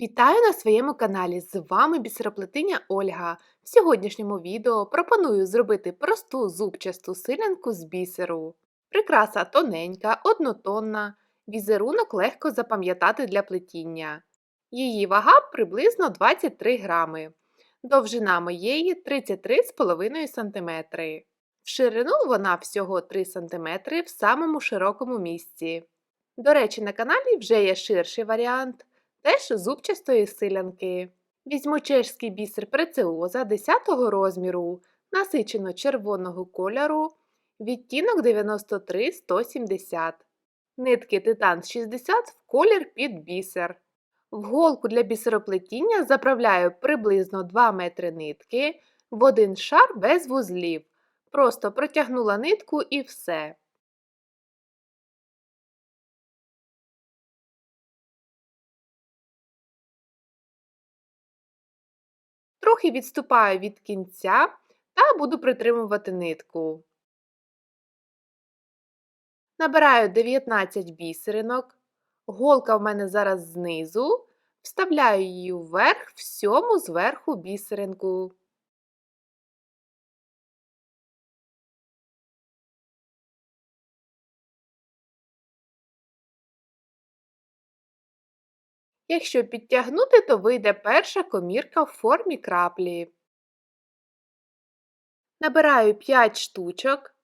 Вітаю на своєму каналі! З вами бісероплетиня Ольга. В сьогоднішньому відео пропоную зробити просту зубчасту силянку з бісеру. Прикраса тоненька, однотонна, візерунок легко запам'ятати для плетіння. Її вага приблизно 23 грами, довжина моєї 33,5 см. В ширину вона всього 3 см в самому широкому місці. До речі, на каналі вже є ширший варіант теж зубчастої силянки. Візьму чешський бісер преціоза 10 розміру, насичено червоного кольору, відтінок 93-170, нитки титан 60 в колір під бісер. В голку для бісероплетіння заправляю приблизно 2 метри нитки в один шар без вузлів. Просто протягнула нитку і все. Трохи відступаю від кінця та буду притримувати нитку. Набираю 19 бісеринок, голка в мене зараз знизу, вставляю її вверх всьому зверху бісеринку. Якщо підтягнути, то вийде перша комірка в формі краплі. Набираю 5 штучок,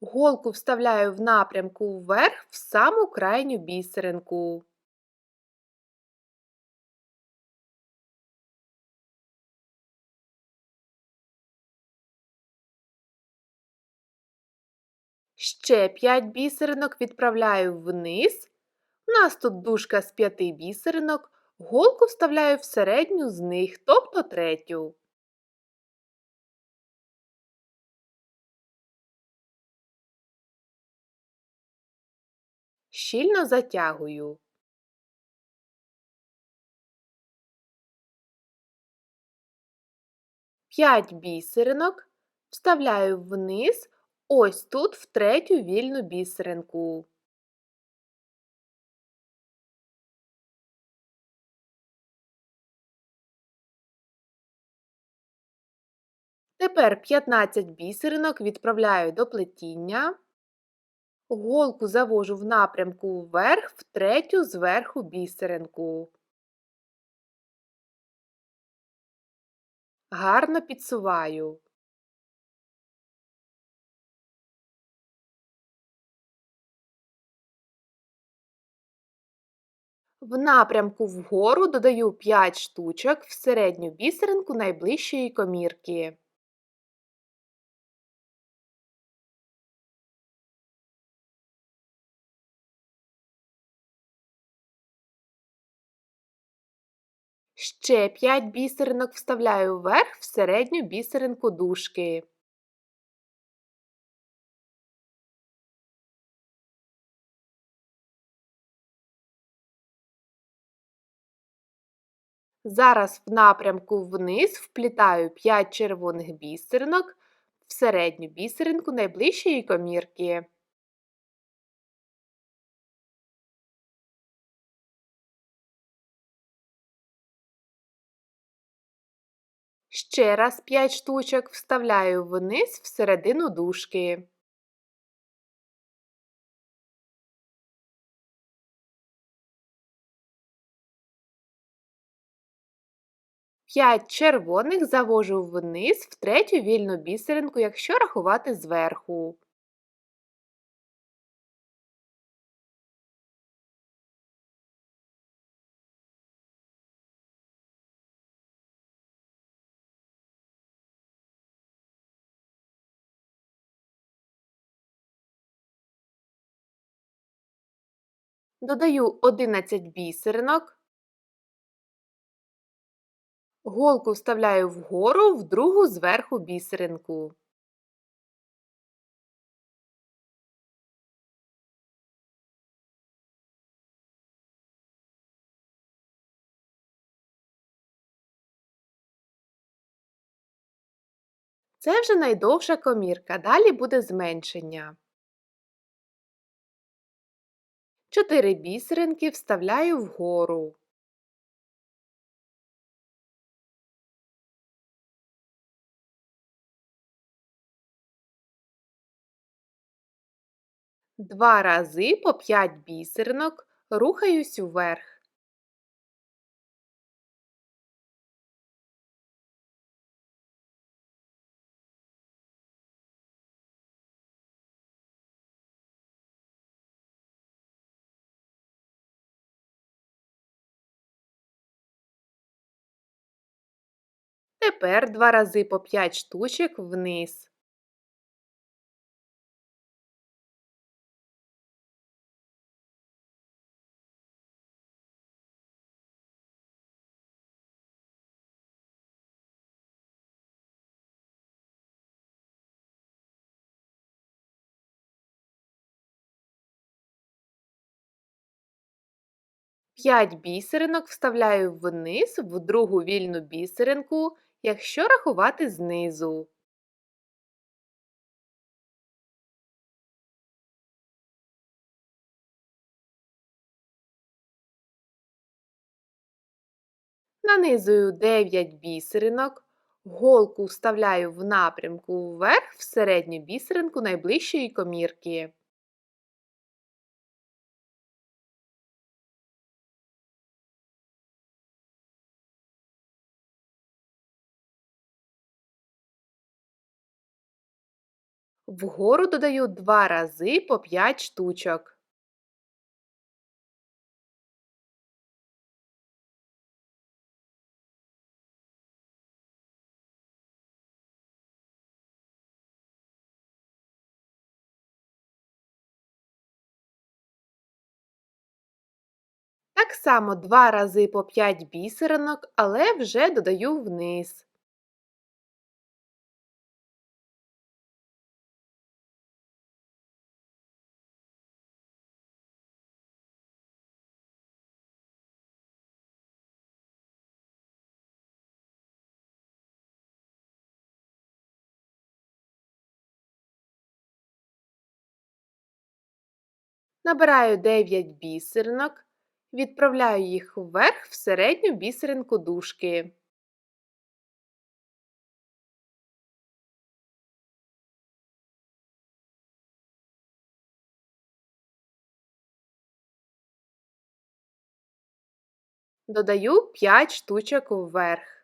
голку вставляю в напрямку вверх в саму крайню бісеринку. Ще 5 бісеринок відправляю вниз нас тут дужка з п'яти бісеринок, голку вставляю в середню з них, тобто третю. Щільно затягую. П'ять бісеринок вставляю вниз ось тут в третю вільну бісеринку. Тепер 15 бісеринок відправляю до плетіння, голку завожу в напрямку вверх в третю зверху бісеринку. Гарно підсуваю. В напрямку вгору додаю 5 штучок в середню бісеринку найближчої комірки. Ще 5 бісеринок вставляю вверх в середню бісеринку дужки. Зараз в напрямку вниз вплітаю 5 червоних бісеринок в середню бісеринку найближчої комірки. Ще раз 5 штучок вставляю вниз в середину дужки. П'ять червоних завожу вниз в третю вільну бісеринку, якщо рахувати зверху. Додаю 11 бісеринок, голку вставляю вгору в другу зверху бісеринку. Це вже найдовша комірка, далі буде зменшення. Чотири бісеринки вставляю вгору. Два рази по п'ять бісеринок рухаюсь вверх. Тепер два рази по 5 штучок вниз. П'ять бісеринок вставляю вниз в другу вільну бісеринку, якщо рахувати знизу. Нанизую 9 бісеринок, голку вставляю в напрямку вверх в середню бісеринку найближчої комірки. Вгору додаю 2 рази по 5 штучок. Так само 2 рази по 5 бісеринок, але вже додаю вниз. Набираю 9 бісеринок, відправляю їх вверх в середню бісеринку дужки. Додаю 5 штучок вверх.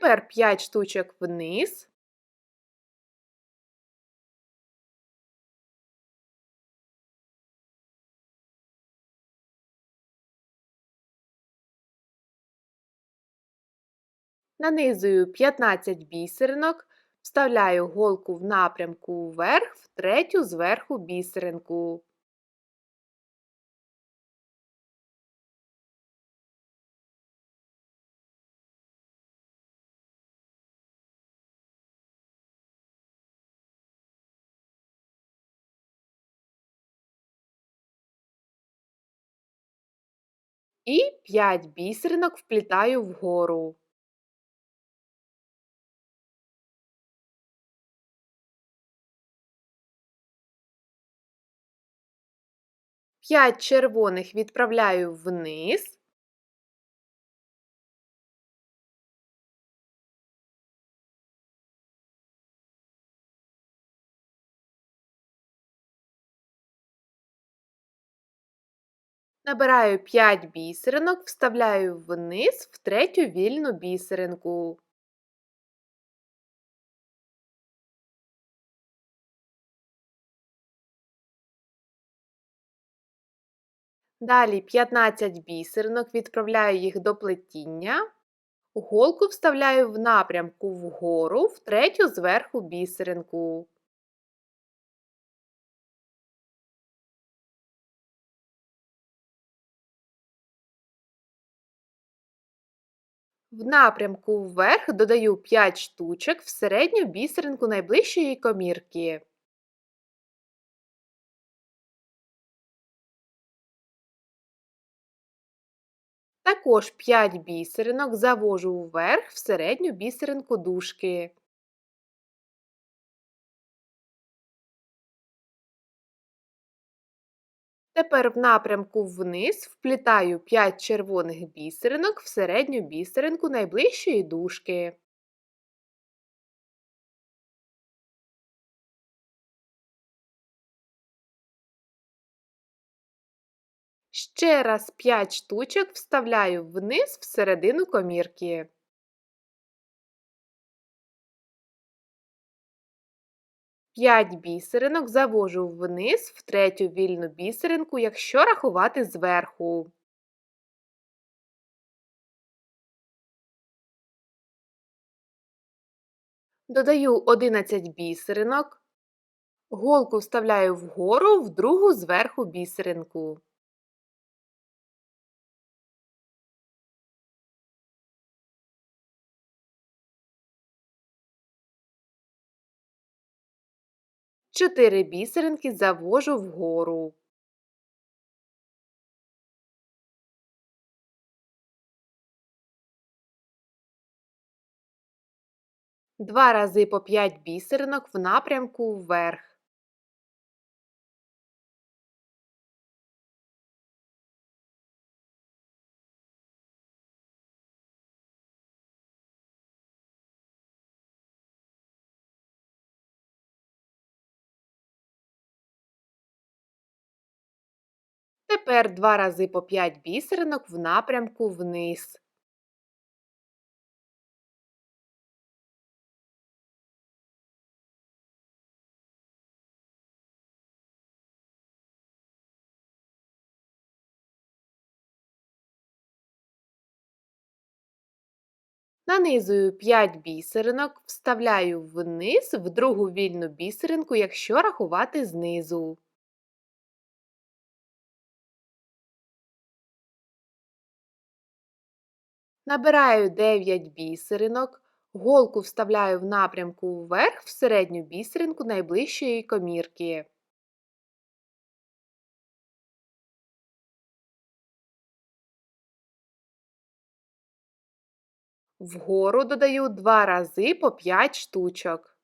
Тепер 5 штучок вниз. Нанизую 15 бісеринок, вставляю голку в напрямку вверх в третю зверху бісеринку. І 5 бісеринок вплітаю вгору. П'ять червоних відправляю вниз. Набираю 5 бісеринок, вставляю вниз в третю вільну бісеринку. Далі 15 бісеринок, відправляю їх до плетіння. Голку вставляю в напрямку вгору в третю зверху бісеринку. В напрямку вверх додаю 5 штучок в середню бісеринку найближчої комірки. Також 5 бісеринок завожу вверх в середню бісеринку дужки. Тепер в напрямку вниз вплітаю 5 червоних бісеринок в середню бісеринку найближчої дужки. Ще раз 5 штучок вставляю вниз в середину комірки. П'ять бісеринок завожу вниз в третю вільну бісеринку, якщо рахувати зверху. Додаю 11 бісеринок, голку вставляю вгору в другу зверху бісеринку. Чотири бісеринки завожу вгору. Два рази по 5 бісеринок в напрямку вверх. Тепер два рази по 5 бісеринок в напрямку вниз. Нанизую 5 бісеринок, вставляю вниз в другу вільну бісеринку, якщо рахувати знизу. Набираю 9 бісеринок, голку вставляю в напрямку вверх в середню бісеринку найближчої комірки. Вгору додаю 2 рази по 5 штучок.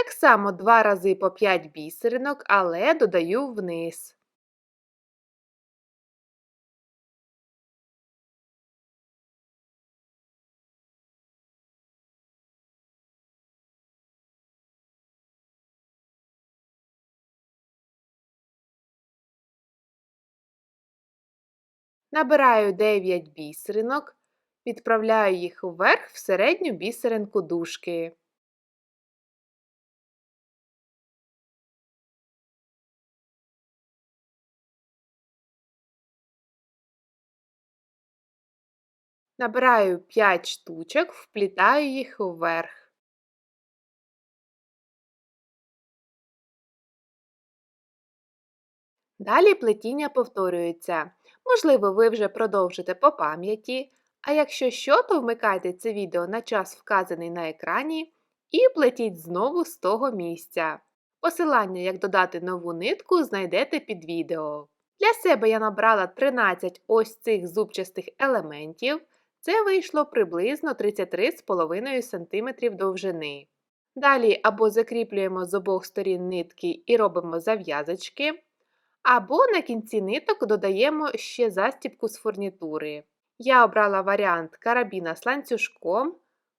Так само 2 рази по 5 бісеринок, але додаю вниз. Набираю 9 бісеринок, відправляю їх вверх в середню бісеринку дужки. Набираю 5 штучок, вплітаю їх вверх. Далі плетіння повторюється. Можливо, ви вже продовжите по пам'яті, а якщо що, то вмикайте це відео на час вказаний на екрані і плетіть знову з того місця. Посилання, як додати нову нитку, знайдете під відео. Для себе я набрала 13 ось цих зубчастих елементів. Це вийшло приблизно 33,5 см довжини. Далі або закріплюємо з обох сторін нитки і робимо зав'язочки, або на кінці ниток додаємо ще застібку з фурнітури. Я обрала варіант карабіна з ланцюжком,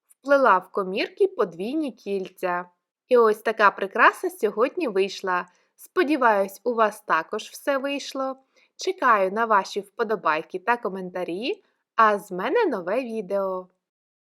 вплела в комірки подвійні кільця. І ось така прикраса сьогодні вийшла. Сподіваюсь, у вас також все вийшло. Чекаю на ваші вподобайки та коментарі. А з мене нове відео.